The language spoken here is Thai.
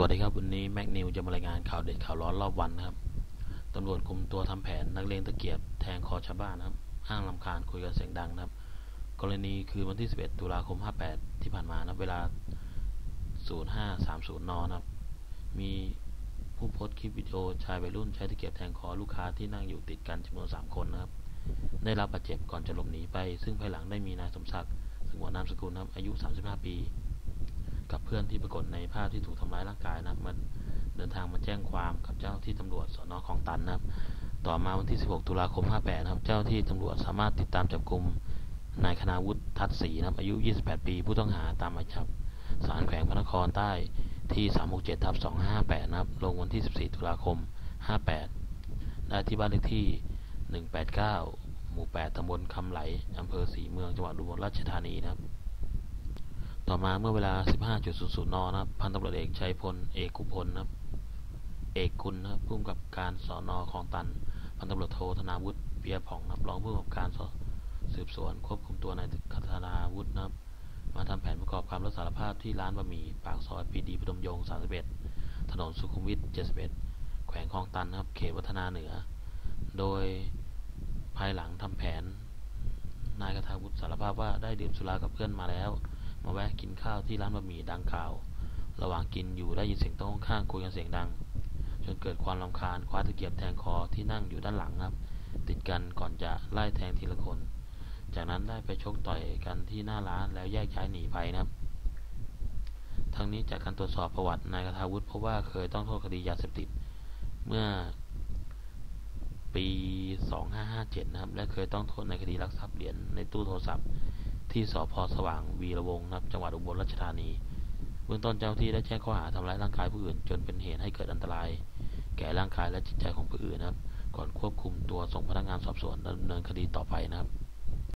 สวัสดีครับ วันนี้แม็กนิวจะมารายงานข่าวเด็ดข่าวร้อนรอบวันนะครับตำรวจคุมตัวทำแผนนักเลงตะเกียบแทงคอชาวบ้านนะครับ อ้างลำคาญคุยกันเสียงดังนะครับ กรณีคือวันที่ 11 ตุลาคม 58 ที่ผ่านมานะเวลา 0530 นนะครับ มีผู้โพสต์คลิปวิดีโอชายวัยรุ่นใช้ตะเกียบแทงคอลูกค้าที่นั่งอยู่ติดกันจำนวน 3 คนนะครับ ได้รับบาดเจ็บก่อนจะหลบหนีไป ซึ่งภายหลังได้มีนายสมศักดิ์ซึ่งหัวนามสกุลนะครับอายุ 35 ปี กับเพื่อนที่ปรากฏในภาพที่ถูกทำร้ายร่างกายนะครับมันเดินทางมาแจ้งความกับเจ้าที่ตำรวจสอนอคลองตันนะครับ ต่อมาวันที่ 16 ตุลาคม 58 นะครับ เจ้าที่ตำรวจสามารถติดตามจับกลุ่มนายคณาวุฒิทัศศรีนะครับอายุ 28 ปี ผู้ต้องหาตามหมายจับศาลแขวงพระนครใต้ที่ 367ทับ258 นะครับ ลงวันที่ 14 ตุลาคม 58 ได้ที่บ้านเลขที่ 189 หมู่ 8ตำบลคำไหลอำเภอศรีเมือง จังหวัดอุบลราชธานีนะครับ ต่อมาเมื่อเวลา 15.00 น นะครับ พันตำรวจเอกชัยพล เอกกุพลนะครับ เอกกุลนะครับผู้กำกับการสอนอคลองตัน พันตำรวจโทธนาวุฒิเปียผ่องนะครับรองผู้กำกับการสืบสวน ควบคุมตัวนายธนาวุฒินะครับ มาทำแผนประกอบคำรับสารภาพที่ร้านบะหมี่ปากซอยปีดีพดมยงค์31 ถนนสุขุมวิท 71 แขวงคลองตันนะครับ เขตวัฒนาเหนือ โดยภายหลังทำแผน นายคทาวุฒิสารภาพว่าได้ดื่มสุรากับเพื่อนมาแล้ว มาแวะกินข้าวที่ร้านบะหมี่ดังกล่าว ระหว่างกินอยู่ได้ยินเสียงโต๊ะข้างคุยกันเสียงดัง จนเกิดความรำคาญคว้าตะเกียบแทงคอที่นั่งอยู่ด้านหลังครับ ติดกันก่อนจะไล่แทงทีละคน จากนั้นได้ไปชกต่อยกันที่หน้าร้านแล้วแยกย้ายหนีไปนะครับทั้งนี้จากการตรวจสอบประวัตินายคทาวุฒิพบว่าเคยต้องโทษคดียาเสพติด เมื่อปี 2557 นะครับ และเคยต้องโทษในคดีลักทรัพย์เหรียญในตู้โทรศัพท์ ที่สพสว่างวีระวงศ์นะจังหวัดอุบลราชธานี เบื้องต้นเจ้าที่ได้แจ้งข้อหาทำร้ายร่างกายผู้อื่น จนเป็นเหตุให้เกิดอันตราย แก่ร่างกายและจิตใจของผู้อื่นนะครับ ก่อนควบคุมตัวส่งพนักงานสอบสวนดำเนินคดีต่อไปนะครับ